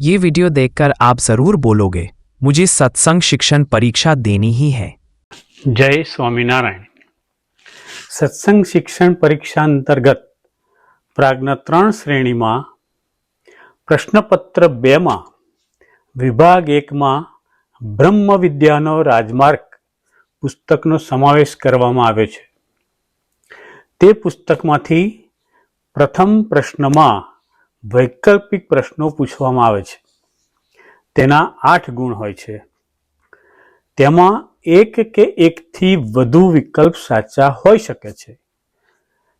ये वीडियो देखकर आप जरूर बोलोगे मुझे सत्संग शिक्षण परीक्षा देनी ही है જય સ્વામિનારાયણ સત્સંગ શિક્ષણ પરીક્ષા અંતર્ગત પ્રાગના ત્રણ શ્રેણીમાં પ્રશ્નપત્ર બેમાં વિભાગ એકમાં બ્રહ્મ વિદ્યાનો રાજમાર્ગ પુસ્તકનો સમાવેશ કરવામાં આવ્યો છે તે પુસ્તકમાંથી પ્રથમ પ્રશ્નમાં વૈકલ્પિક પ્રશ્નો પૂછવામાં આવે છે. તેના આઠ ગુણ હોય છે. તેમાં એક કે એકથી વધુ વિકલ્પ સાચા હોઈ શકે છે.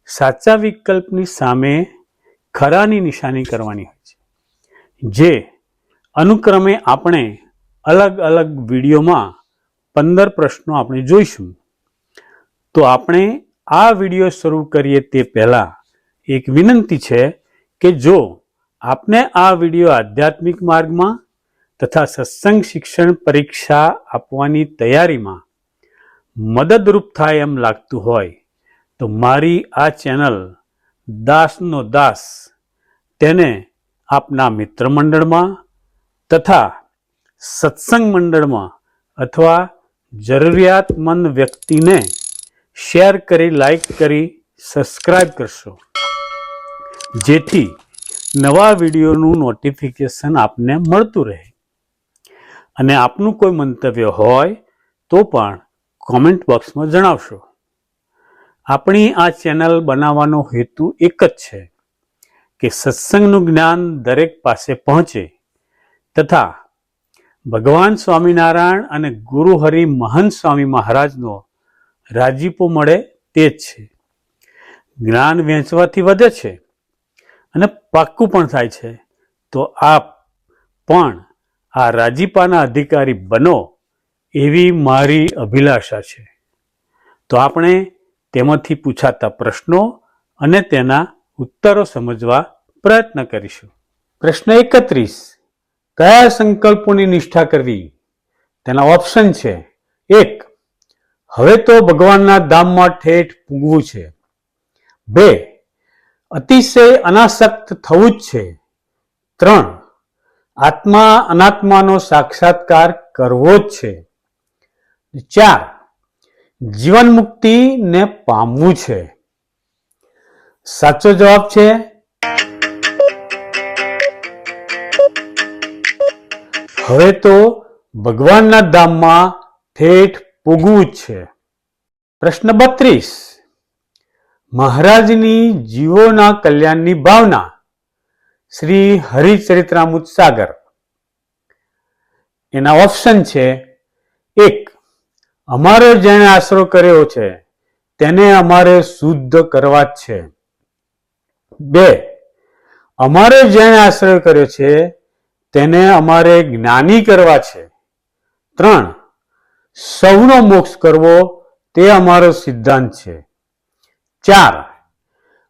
સાચા વિકલ્પની સામે ખરાની નિશાની કરવાની હોય છે. જે અનુક્રમે આપણે અલગ અલગ વિડીયોમાં પંદર પ્રશ્નો આપણે જોઈશું. તો આપણે આ વીડિયો શરૂ કરીએ તે પહેલાં એક વિનંતી છે કે જો આપને આ વીડિયો આધ્યાત્મિક માર્ગમાં તથા સત્સંગ શિક્ષણ પરીક્ષા આપવાની તૈયારીમાં મદદરૂપ થાય એમ લાગતું હોય, તો મારી આ ચેનલ દાસનો દાસ તેને આપના મિત્ર મંડળમાં તથા સત્સંગ મંડળમાં અથવા જરૂરિયાતમંદ વ્યક્તિને શેર કરી, લાઈક કરી સબસ્ક્રાઈબ કરશો. જેથી નવા વિડીયોનું નોટિફિકેશન આપને મળતું રહે. અને આપનું કોઈ મંતવ્ય હોય તો પણ કોમેન્ટ બોક્સમાં જણાવશો. આપણી આ ચેનલ બનાવવાનો હેતુ એક જ છે કે સત્સંગનું જ્ઞાન દરેક પાસે પહોંચે તથા ભગવાન સ્વામિનારાયણ અને ગુરુ હરિ મહંત સ્વામી મહારાજનો રાજીપો મળે તે જ છે. જ્ઞાન વહેંચવાથી વધે છે. અને પાક્કું પણ થાય છે. તો આપ પણ આ રાજીપાના અધિકારી બનો એવી મારી અભિલાષા છે. તો આપણે તેમાંથી પૂછાતા પ્રશ્નો અને તેના ઉત્તરો સમજવા પ્રયત્ન કરીશું. પ્રશ્ન એકત્રીસ. કયા સંકલ્પોની નિષ્ઠા કરવી? તેના ઓપ્શન છે. એક. હવે તો ભગવાનના ધામમાં ઠેઠ પૂગવું છે. બે. અતિશય અનાસક્ત થવું જ છે. ત્રણ, આત્મા અનાત્માનો સાક્ષાત્કાર કરવો જ છે. ચાર જીવન મુક્તિ ને પામવું છે. સાચો જવાબ છે? હવે તો ભગવાનના ધામમાં ઠેઠ પૂગવું જ છે. પ્રશ્ન બત્રીસ મહારાજની જીવોના કલ્યાણની ભાવના શ્રી હરિચરિત્રામૃત સાગર. એના ઓપ્શન છે, એક, અમારો જેણે આશરો કર્યો છે, તેને અમારે શુદ્ધ કરવા જ છે. બે, અમારો જેણે આશ્રય કર્યો છે, તેને અમારે જ્ઞાની કરવા છે. ત્રણ, સૌનો મોક્ષ કરવો તે અમારો સિદ્ધાંત છે. ચાર.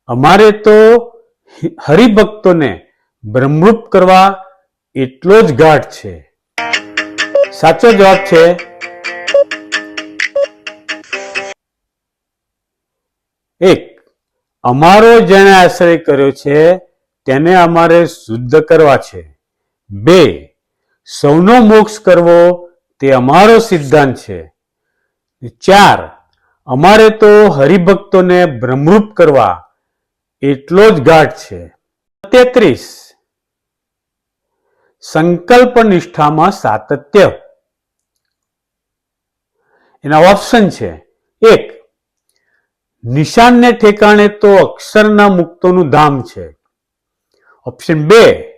અમારે તો હરિભક્તોને બ્રહ્મરૂપ કરવા એટલો જ ગાઢ છે. સાચો જવાબ છે એક. અમારો જેણે આશ્રય કર્યો છે, તેને અમારે શુદ્ધ કરવા છે. બે. સૌનો મોક્ષ કરવો તે અમારો સિદ્ધાંત છે. ચાર. અમારે તો હરિભક્તોને ભ્રમરૂપ કરવા એટલો જ ગાઢ છે. તેત્રીસ. સંકલ્પ નિષ્ઠામાં સાતત્ય. એના ઓપ્શન છે. એક, નિશાનને ઠેકાણે તો અક્ષરના મુક્તોનું ધામ છે. ઓપ્શન બે,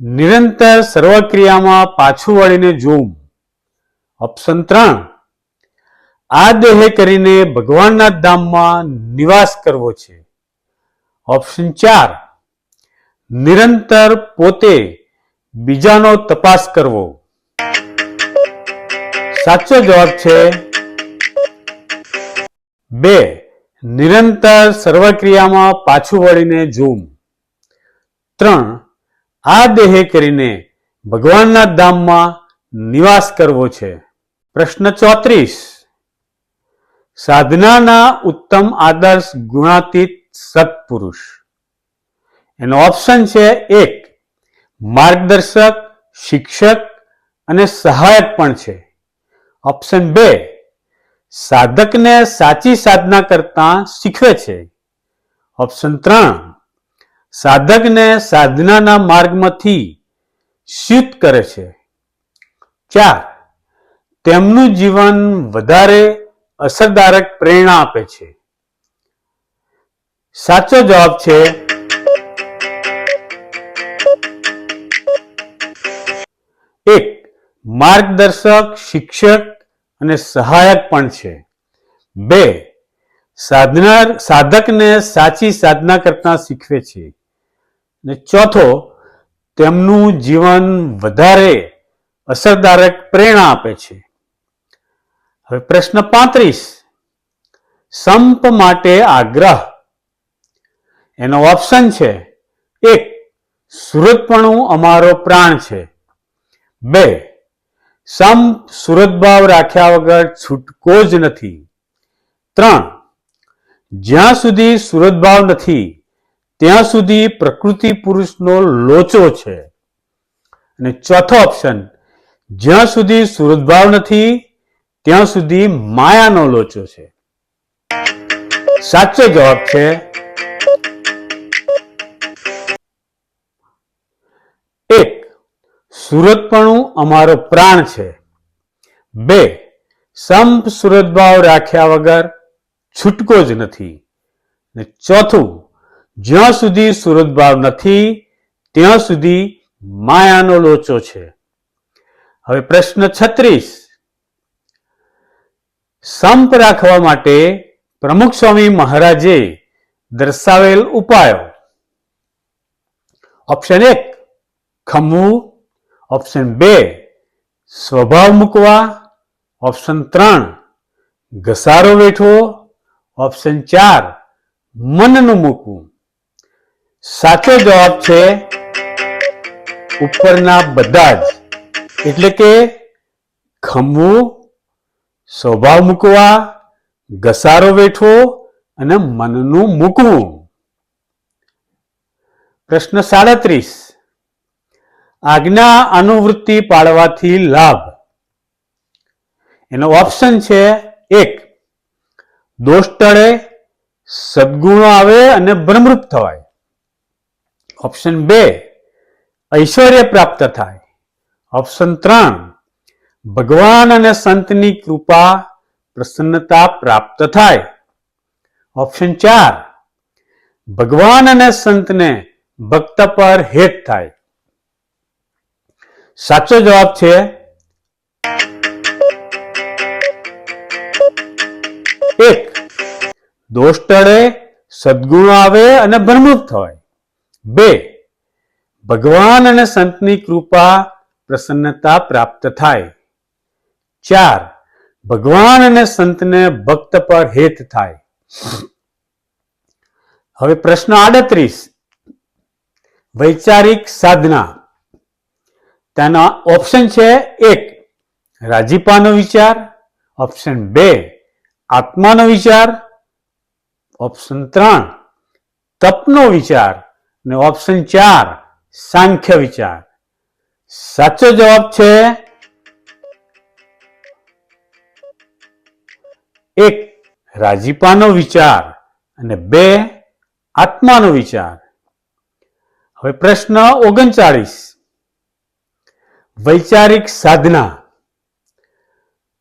નિરંતર સર્વક્રિયામાં પાછું વળીને જોવું. ઓપ્શન ત્રણ આ દેહે કરીને ભગવાનના ધામમાં નિવાસ કરવો છે. ઓપ્શન ચાર, નિરંતર પોતે બીજાનો તપાસ કરવો. સાચો જવાબ છે બે, નિરંતર સર્વક્રિયામાં પાછું વળીને જોવું. ત્રણ, આ દેહે કરીને ભગવાનના ધામમાં નિવાસ કરવો છે. પ્રશ્ન ચોત્રીસ સાધનાના ઉત્તમ આદર્શ ગુણાતીત સત્પુરુષ. એનો ઓપ્શન છે એક, માર્ગદર્શક, શિક્ષક અને સહાયક પણ છે. ઓપ્શન બે, સાધકને સાચી સાધના કરતા શીખવે છે. ઓપ્શન ત્રણ, સાધકને સાધનાના માર્ગમાંથી ચ્યુત કરે છે. ચાર, તેમનું જીવન વધારે અસરદારક પ્રેરણા આપે છે. સાચો જવાબ છે એક, માર્ગદર્શક, શિક્ષક અને સહાયક પણ છે. બે, સાધનાર, સાધકને સાચી સાધના કરતા શીખવે છે. અને ચોથો, તેમનું જીવન વધારે અસરદારક પ્રેરણા આપે છે. હવે પ્રશ્ન પાંત્રીસ. સંપ માટે આગ્રહ. એનો ઓપ્શન છે, એક, સુરતપણું અમારો પ્રાણ છે. બે, સંપ સુરતભાવ રાખ્યા વગર છૂટકો જ નથી. ત્રણ, જ્યાં સુધી સુરતભાવ નથી, ત્યાં સુધી પ્રકૃતિ પુરુષનો લોચો છે. અને ચોથો ઓપ્શન જ્યાં સુધી સુરતભાવ નથી ત્યાં સુધી માયાનો લોચો છે. સાચો જવાબ છે એક, સુરતપણું અમારો પ્રાણ છે. બે, સંપ સુરતભાવ રાખ્યા વગર છૂટકો જ નથી. ને ચોથું, જ્યાં સુધી સુરતભાવ નથી, ત્યાં સુધી માયાનો લોચો છે. હવે પ્રશ્ન છત્રીસ સંપ રાખવા માટે પ્રમુખ સ્વામી મહારાજે દર્શાવેલ ઉપાયો. ઓપ્શન એક ખમવું ઓપ્શન બે, સ્વભાવ મૂકવા. ઓપ્શન ત્રણ, ઘસારો વેઠવો. ઓપ્શન ચાર, મનનું મૂકવું. સાચો જવાબ છે ઉપરના બધા જ. એટલે કે ખમવું સ્વભાવ મૂકવા, ઘસારો વેઠવો અને મનનું મૂકવું. પ્રશ્ન સાડત્રીસ. આજ્ઞા અનુવૃત્તિ પાડવાથી લાભ. એનો ઓપ્શન છે એક, દોષ ટળે, સદગુણો આવે અને ભ્રમરૂપ થવાય. ઓપ્શન બે, ઐશ્વર્ય પ્રાપ્ત થાય. ઓપ્શન ત્રણ ભગવાન અને સંતની કૃપા પ્રસન્નતા પ્રાપ્ત થાય. ઓપ્શન ચાર, ભગવાન અને સંતને ભક્ત પર હેત થાય. સાચો જવાબ છે, એક. દોષ ટળે, સદગુણ આવે અને ભ્રમરૂપ થાય બે, ભગવાન અને સંતની કૃપા પ્રસન્નતા પ્રાપ્ત થાય. ચાર, ભગવાન અને સંતને ભક્ત પર હેત થાય. હવે પ્રશ્ન આડત્રીસ, વૈચારિક સાધના. તેના ઓપ્શન છે એક, રાજીપાનો વિચાર. ઓપ્શન બે, આત્માનો વિચાર. ઓપ્શન ત્રણ, તપનો વિચાર. અને ઓપ્શન ચાર, સાંખ્ય વિચાર. સાચો જવાબ છે એક, રાજીપાનો વિચાર અને બે, આત્માનો વિચાર. હવે પ્રશ્ન ઓગણચાળીસ. વૈચારિક સાધના.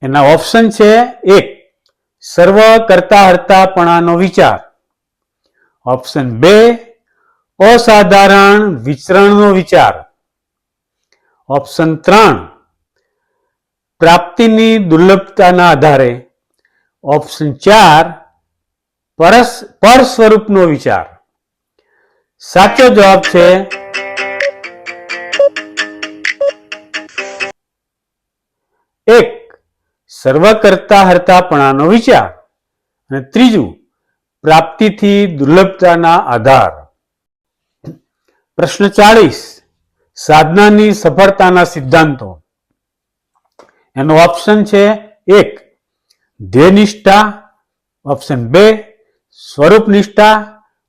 એના ઓપ્શન છે એક, સર્વ કરતા હર્તાપણાનો વિચાર. ઓપ્શન બે, અસાધારણ વિચરણનો વિચાર. ઓપ્શન ત્રણ, પ્રાપ્તિની દુર્લભતાના આધારે ઓપ્શન ચાર, પરસ પર સ્વરૂપનો વિચાર. સાચો જવાબ છે એક સર્વ કરતા હર્તાપણાનો વિચાર. અને ત્રીજું, પ્રાપ્તિથી દુર્લભતાના આધાર. પ્રશ્ન ચાળીસ, સાધનાની સફળતાના સિદ્ધાંતો. એનો ઓપ્શન છે એક ધ્યેયનિષ્ઠા ઓપ્શન બે સ્વરૂપ નિષ્ઠા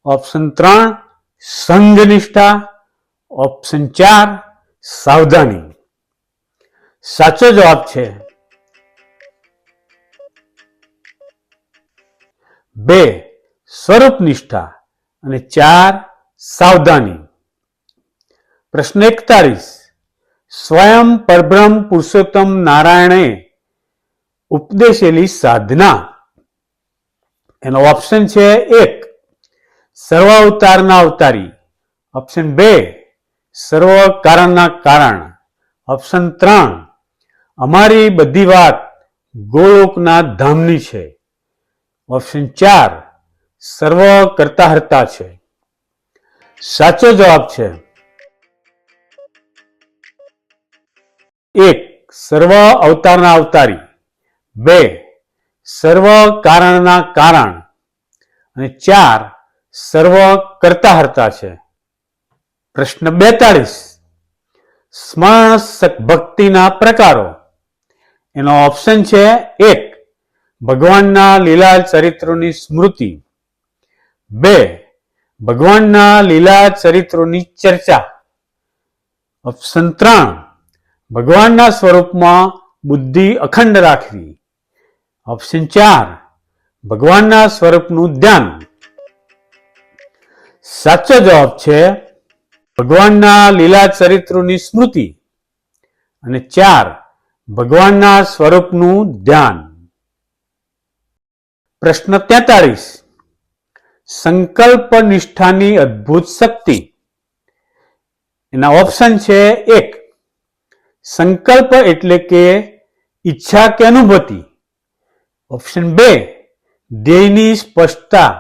ઓપ્શન ત્રણ સંઘ નિષ્ઠા ઓપ્શન ચાર, સાવધાની. સાચો જવાબ છે બે સ્વરૂપ નિષ્ઠા અને ચાર, સાવધાની. પ્રશ્ન એકતાલીસ સ્વયં પરબ્રહ્મ પુરુષોત્તમ નારાયણે ઉપદેશેલી સાધના. એનો ઓપ્શન છે એક સર્વ અવતારના અવતારી. ઓપ્શન બે સર્વ કારણના કારણ. ઓપ્શન ત્રણ, અમારી બધી વાત ગોલોકના ધામની છે. ઓપ્શન ચાર, સર્વ કરતા હરતા છે. સાચો જવાબ છે. એક, સર્વ અવતારના અવતારી. બે, સર્વ કારણના કારણ. અને ચાર, સર્વ કરતા હરતા છે. પ્રશ્ન બેતાળીસ સ્મરણ ભક્તિના પ્રકારો. એનો ઓપ્શન છે એક, ભગવાનના લીલા ચરિત્રોની સ્મૃતિ. બે, ભગવાનના લીલા ચરિત્રોની ચર્ચા. ઓપ્શન ત્રણ, ભગવાનના સ્વરૂપમાં બુદ્ધિ અખંડ રાખવી. ઓપ્શન ચાર ભગવાનના સ્વરૂપનું ધ્યાન. સાચો જવાબ છે ભગવાનના લીલા ચરિત્રોની સ્મૃતિ અને ચાર, ભગવાનના સ્વરૂપનું ધ્યાન. પ્રશ્ન તેતાળીસ સંકલ્પ નિષ્ઠાની અદ્ભુત શક્તિ. એના ઓપ્શન છે એક, સંકલ્પ એટલે કે ઈચ્છા કે અનુભૂતિ. ઓપ્શન બે ધ્યેયની સ્પષ્ટતા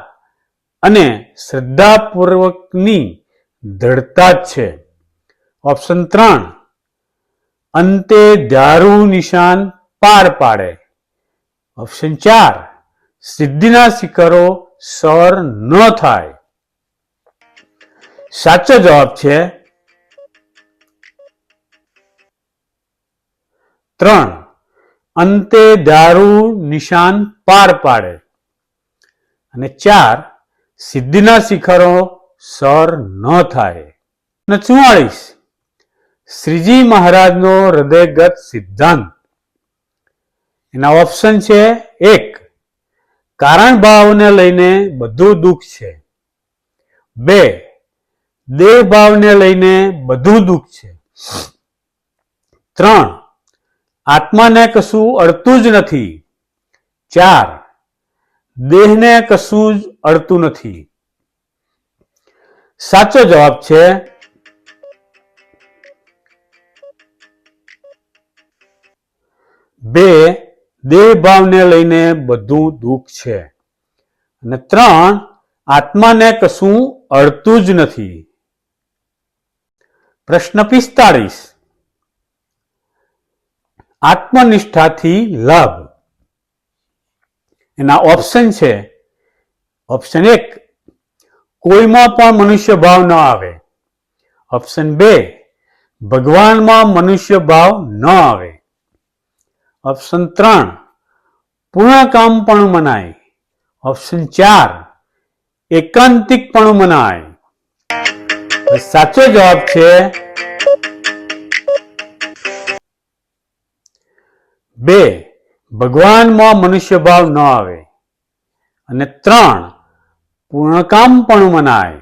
અને શ્રદ્ધાપૂર્વકની દ્રઢતા છે. ઓપ્શન ત્રણ, અંતે ધારું નિશાન પાર પાડે. ઓપ્શન ચાર, સિદ્ધિના શિખરો સર ન થાય. સાચો જવાબ છે ત્રણ. અંતે દારૂ નિશાન પાર પાડે. અને ચાર, સિદ્ધિના શિખરો સર ન થાય. અને ચુવાળીસ, શ્રીજી મહારાજનો હૃદયગત સિદ્ધાંત. એના ઓપ્શન છે એક, કારણ ભાવને લઈને બધું દુઃખ છે. બે, દેહ ભાવને લઈને બધું દુઃખ છે. ત્રણ આત્માને કશું અડતું જ નથી. ચાર, દેહને કશું જ અડતું નથી. સાચો જવાબ છે બે દેહ ભાવને લઈને બધું દુઃખ છે. અને ત્રણ, આત્માને કશું અડતું જ નથી. પ્રશ્ન પિસ્તાળીસ. આત્મનિષ્ઠાથી લાભ. એના ઓપ્શન છે ઓપ્શન એક, કોઈમાં પણ મનુષ્ય ભાવ ન આવે. ઓપ્શન બે, ભગવાનમાં મનુષ્ય ભાવ ન આવે. ઓપ્શન ત્રણ પૂર્ણ કામ પણ મનાય. ઓપ્શન ચાર, એકાંતિક પણ મનાય. સાચો જવાબ છે બે ભગવાનમાં મનુષ્ય ભાવ ન આવે. અને ત્રણ પૂર્ણકામ પણ મનાય.